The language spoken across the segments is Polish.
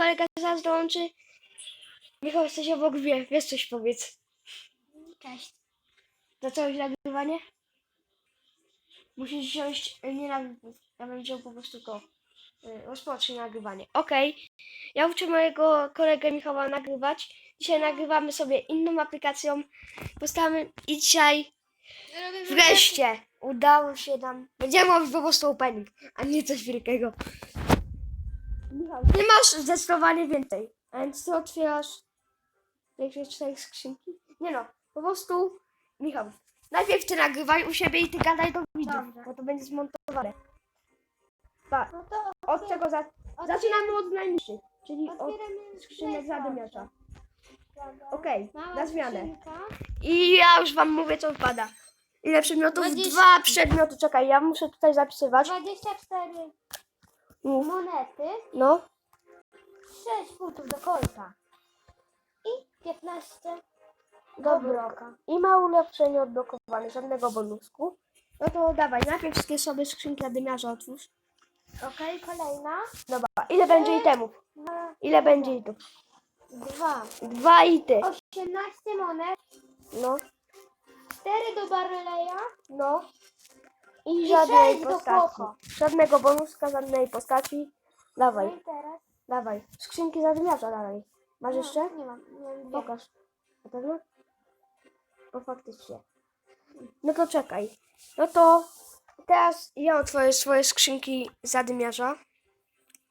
kolega zaraz dołączy. Michał, jesteś obok mnie, wiesz coś powiedz. Cześć. Zacząłeś nagrywanie? Musisz wziąć, e, nie na ja bym wziął po prostu to. e, Rozpocznij nagrywanie. Okej. Ja uczę mojego kolegę Michała nagrywać. Dzisiaj nagrywamy sobie inną aplikacją. Postawimy i dzisiaj wreszcie udało się nam. Będziemy robić po prostu opening, a nie coś wielkiego. Michał, ty masz zdecydowanie więcej. A więc ty otwierasz większość cztery skrzynki? Nie no, po prostu Michał, najpierw ty nagrywaj u siebie i ty gadaj do widzów, Dobrze. bo to będzie zmontowane. Pa, No to od czego za... Zaczynamy od najniższych, czyli od skrzynek. Dobra. Okej, Mała na zmianę. skrzynka. I ja już wam mówię, co wpada. Ile przedmiotów? Dwadzieścia. Dwa przedmioty. Czekaj, ja muszę tutaj zapisywać. 24 Mów. monety, No, 6 funtów do kolka i 15 do broka. I ma ulepszenie odblokowane, żadnego bonusku. No to dawaj, najpierw ty sobie skrzynkę zadymiarza otwórz. Okej, kolejna. Dobra, ile będzie itemów? Dwa, Ile będzie itów? dwa. Dwa ity. 18 monet, No, 4 do Barleya no. I żadnej 6 do postaci. Koko. Żadnego bonuska, żadnej postaci. No Dawaj, i teraz? dawaj. Skrzynki zadymiarza dalej. Masz jeszcze? Nie mam, nie mam dwie. Pokaż. Na pewno? O, faktycznie. No to czekaj. No to teraz ja otworzę swoje skrzynki zadymiarza.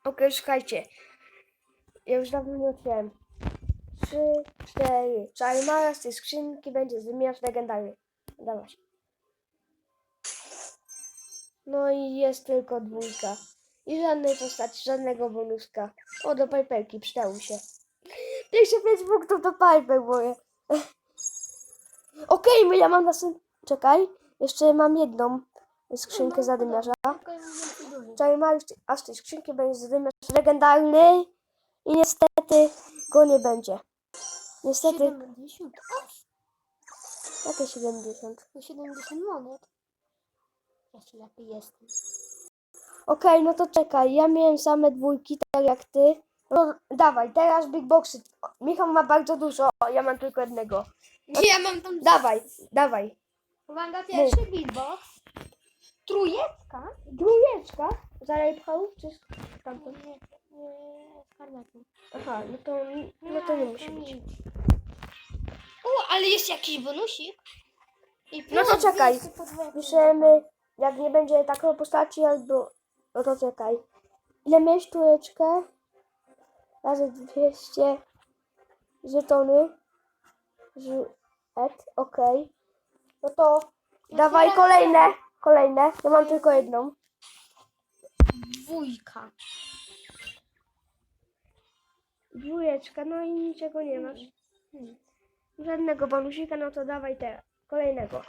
Okej, słuchajcie. Ja już dawno nie otwierałem. Trzy, cztery. Czarmara z tej skrzynki będzie zadymiarz legendarny. Dawaj. No i jest tylko dwójka. I żadnej postaci, żadnego bonuska. O, do pajperki, przydały się. 25 punktów do Piper moje. Okej, okay, ja mam następną. Czekaj, jeszcze mam jedną skrzynkę zadymiarza. Czekaj, ma jeszcze, a z tej skrzynki będzie zadymiarz legendarny i niestety go nie będzie. Niestety, 70. jakie 70? To 70 monet. Jeszcze lepiej jestem. Okej, no to czekaj, ja miałem same dwójki, tak jak ty. No dawaj, teraz big boxy. Michał ma bardzo dużo, ja mam tylko jednego. Ja mam tam... Dawaj, dawaj. Uwaga, pierwszy beatbox. Trujecka? Dwójeczka. Zalej pchał, czy tamto? Nie, nie, skarnetą. Aha, no to, no to nie musi być. U, ale jest jakiś bonusik. I No to czekaj. 200 podwójnych. Piszemy, jak nie będzie takiej postaci, albo... No to czekaj. Ile miałeś tureczkę? Razy 200 żetony. Żet, okej. No to dawaj kolejne, kolejne. Ja mam tylko jedną. Dwójka. Dwójeczka, no i niczego nie masz. Hmm. Żadnego bonusika, no to dawaj teraz. Kolejnego.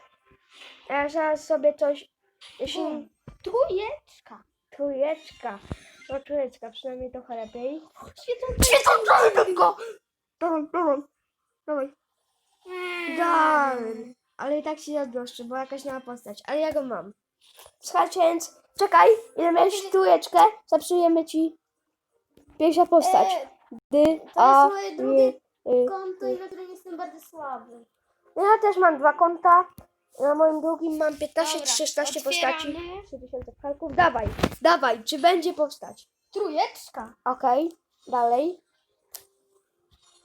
Ja zaraz sobie coś... Jeśli... Bum. Trójeczka. Trójeczka. No trójeczka, przynajmniej trochę lepiej. Tylko! Dawaj, dawaj, dawaj. Hmm. Dawaj. Ale i tak się zazdroszczę, bo jakaś nowa postać. Ale ja go mam. Słuchajcie, więc czekaj, ile miałeś trójeczkę? Zapsujemy ci pierwsza postać. E, Dy, to a, jest moje drugie y, y. konto i na którym jestem bardzo słaby. No Ja też mam dwa konta. Na moim drugim mam 15 Dobra, czy 16 postaci. otwieramy. 3000 kalków. Dawaj, dawaj, czy będzie postać? Trójeczka. Okej, dalej.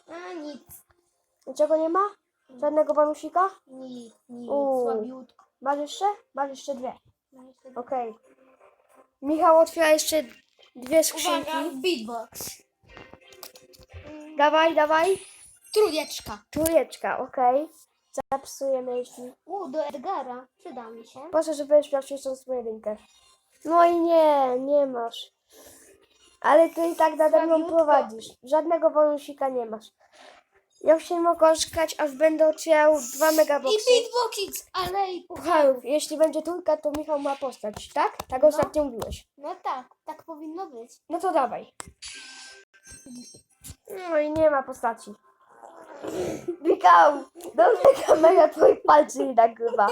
A nic. Niczego nie ma? Żadnego bonusika? Nic, nic. Słabiutko. Masz jeszcze? Masz jeszcze dwie. Jeszcze Okej. Michał otwiera jeszcze dwie skrzynki. Uwaga, beatbox. Dawaj, dawaj. Trójeczka. Trójeczka, okej. Zapsujemy jeśli. U, do Edgara. Przyda mi się. Proszę, żebyś miał ścisząc pojedynkę. No i nie, nie masz. Ale ty i tak nade mną prowadzisz. Żadnego bonusika nie masz. Ja się mogę czekać, aż będę otwierał dwa I megaboxy. beatbox, ale i pucharów. Pucharów. Jeśli będzie trójka, to Michał ma postać, tak? Tak No. ostatnio mówiłeś. No tak, tak powinno być. No to dawaj. No i nie ma postaci. Michał, dobrze kamera twoich palcy nie nagrywa.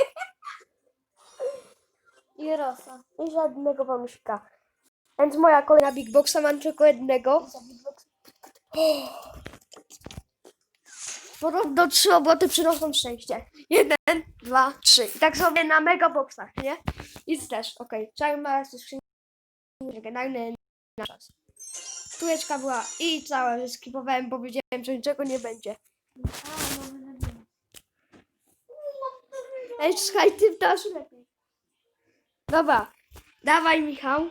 I rosa. I żadnego bonusika. Więc moja kolejna big boxa mam tylko jednego. Podobno trzy obroty przynoszą szczęście. Jeden, dwa, trzy. I tak sobie na megaboxach, nie? I też, okej. Okay. Czarma skrzyni legendarny na czas. Trójeczka była i całe skipowałem, bo wiedziałem, że niczego nie będzie. Ej, słuchaj, ty dasz lepiej. Dobra, dawaj Michał.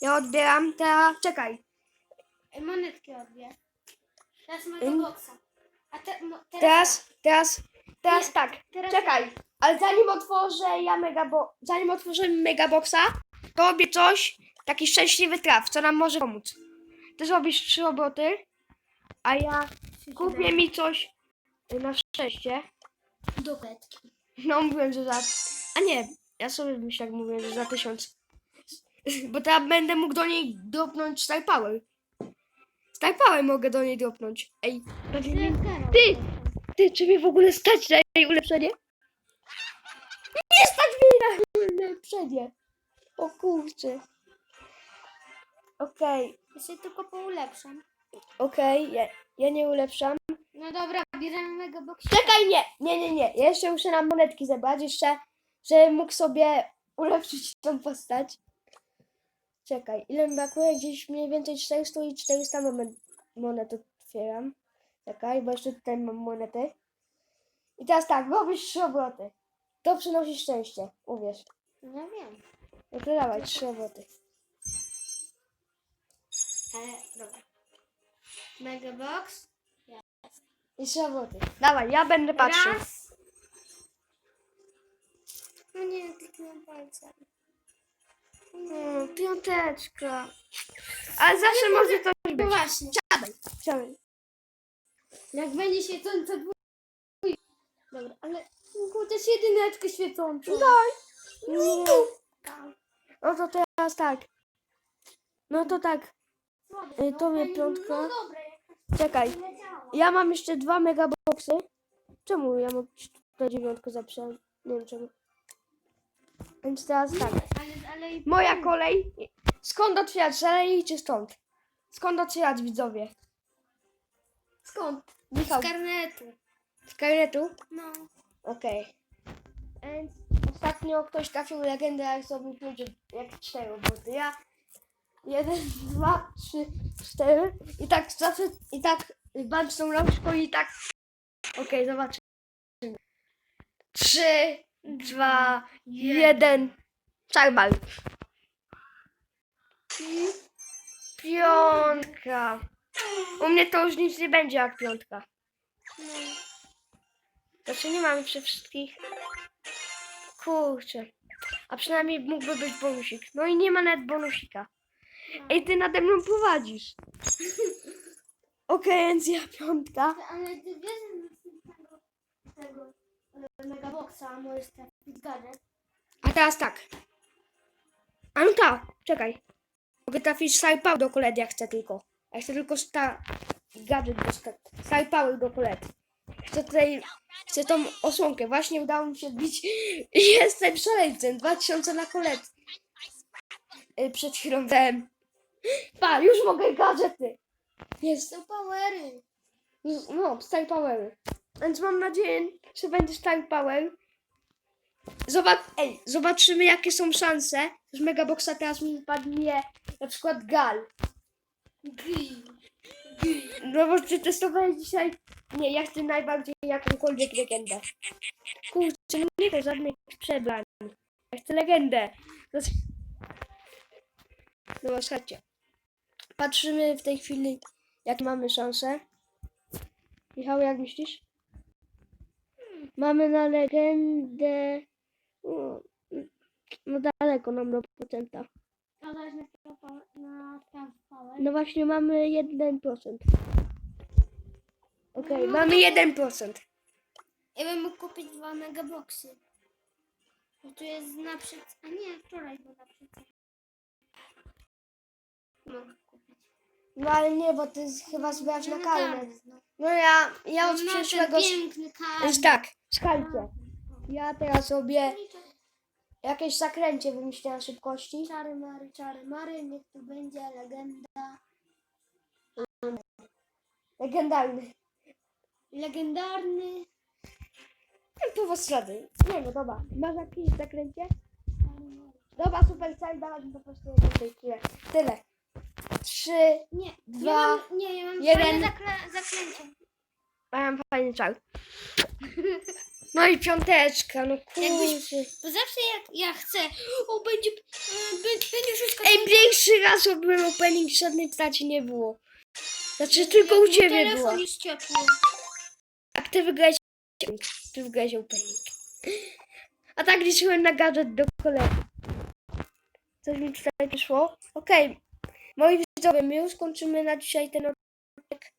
Ja odbieram teraz. Czekaj. Ej, Monetki odbierz. Teraz Ym. mego boksa. A te, mo, teraz, Teraz, teraz, teraz Nie, tak. teraz Czekaj, ale zanim otworzę ja megabo... zanim otworzymy megaboxa, to robię coś, taki szczęśliwy traf, co nam może pomóc. Ty zrobisz trzy obroty, a ja kupię mi coś y, na szczęście. do petki. No mówiłem, że za... A nie, ja sobie myślę, jak mówię, że za tysiąc. Bo teraz będę mógł do niej Power. Star Power mogę do niej dropnąć. Ej, pewnie nie... Ty! Ty, czy mnie w ogóle stać na jej ulepszenie? Nie stać mnie na ulepszenie. O kurczę. Okej, Ja sobie tylko poulepszam. okej, ja, ja nie ulepszam. No dobra, bierzemy mego boksa. Czekaj, nie, nie, nie, nie. Ja jeszcze muszę nam monetki zebrać, jeszcze, żebym mógł sobie ulepszyć tą postać. Czekaj, ile mi brakuje? Gdzieś mniej więcej 400 i 400 monet, monet otwieram. Czekaj, bo jeszcze tutaj mam monety. I teraz tak, robisz trzy obroty. To przynosi szczęście, uwierz. No wiem. No to dawaj, trzy obroty. Ale dobra. Mega box. I obroty. Dawaj, ja będę patrzył. Raz. No nie, kliknąłem palcem. Hmm, piąteczka. Ale zawsze może coś No być. właśnie. Siadaj, siadaj. Jak będzie świecąca dwójka. Dobra, ale chociaż jedyneczkę świecącą. Daj. Nie. No to teraz tak. No to tak. Y, to mnie no, piątka. No dobra, Czekaj. Ja mam jeszcze dwa megaboxy. Czemu ja mam tutaj dziewiątkę zapisałem? Nie wiem czemu. Więc teraz tak. Moja kolej. Skąd otwierać? Szalej czy stąd? Skąd otwierać widzowie? Skąd? Michał. z karnetu. Z karnetu? No. Okej. Więc Ostatnio ktoś trafił legendę, jak pięć, jak cztery obroty. Ja jeden, dwa, trzy, cztery i tak zawsze, i tak bądź tą rączką i tak. Okej, zobaczymy. Trzy, dwa, jeden. Czarbal. Piątka. U mnie to już nic nie będzie jak piątka. Znaczy nie mamy przy wszystkich. Kurczę. A przynajmniej mógłby być bonusik. No i nie ma nawet bonusika. Ej, ty nade mną prowadzisz. Okej, więc ja piątka. Ale ty wiesz, że następnego tego e, megaboxa możesz trafić gadżet. A teraz tak. A no tak, czekaj. Mogę trafić Power do koledy, jak chcę tylko. Ja chcę tylko Star... Gadżet do Star... Star Power do koledy. Chcę tutaj... Chcę tą osłonkę. Właśnie udało mi się bić. Jestem szaleńcem. 2000 na kolet. Y, Przed chwilą dałem. Pa, już mogę gadżety. Jest. To powery. No, Star Power. Więc mam nadzieję, że będzie Star Power. Zobacz, ej, zobaczymy jakie są szanse. Z Megaboxa teraz mi padnie na przykład Gal. No bo ty testowałeś dzisiaj. Nie, ja chcę najbardziej jakąkolwiek legendę. Kurczę, no nie chcę żadnych przebrań. Ja chcę legendę. Dobra, słuchajcie. Patrzymy w tej chwili, jakie mamy szanse. Michał, jak myślisz? Mamy na legendę. No, no daleko nam do procenta. No właśnie mamy 1%. Okej, No mamy 1%. Ja bym mógł kupić dwa megaboxy. Bo tu jest na przecenie. A nie, wczoraj był na. Mogę kupić. No ale nie, bo ty z- chyba zbierasz na No karnet. tak, no. Ja, ja od No, przyszłego... ten piękny karnet. Więc tak, słuchajcie. Ja teraz robię jakieś zakręcie wymyślenia szybkości. Czary Mary, czary Mary, niech tu będzie legenda. Legendarny. Legendarny. Tu was ślady. Nie no, dobra. Masz jakieś zakręcie? Dobra, super, cel, dawać mi po prostu jedną tej. Tyle. Trzy. Nie, Dwa, ja mam, nie, ja mam jeden. zaklęcie. Mam fajny czar. No i piąteczka, no kurczę. Bo zawsze jak ja chcę, o będzie, e, będzie wszystko. Ej, pierwszy raz robiłem opening, żadnej postaci nie było. Znaczy tylko u ciebie było. Telefon jest ciepły. Jak ty wygrałeś opening. Ty wygrałeś opening. A tak liczyłem na gadżet do kolegi. Coś mi tutaj przyszło. Okej. Moi widzowie, my już kończymy na dzisiaj ten odcinek.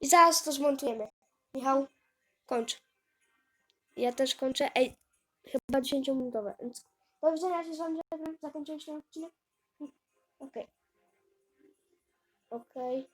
I zaraz to zmontujemy. Michał, kończ. Ja też kończę. Ej, chyba 10 minutowe. Więc do widzenia się z wami żegnam. zakończyłem ten odcinek. Okej. Okej.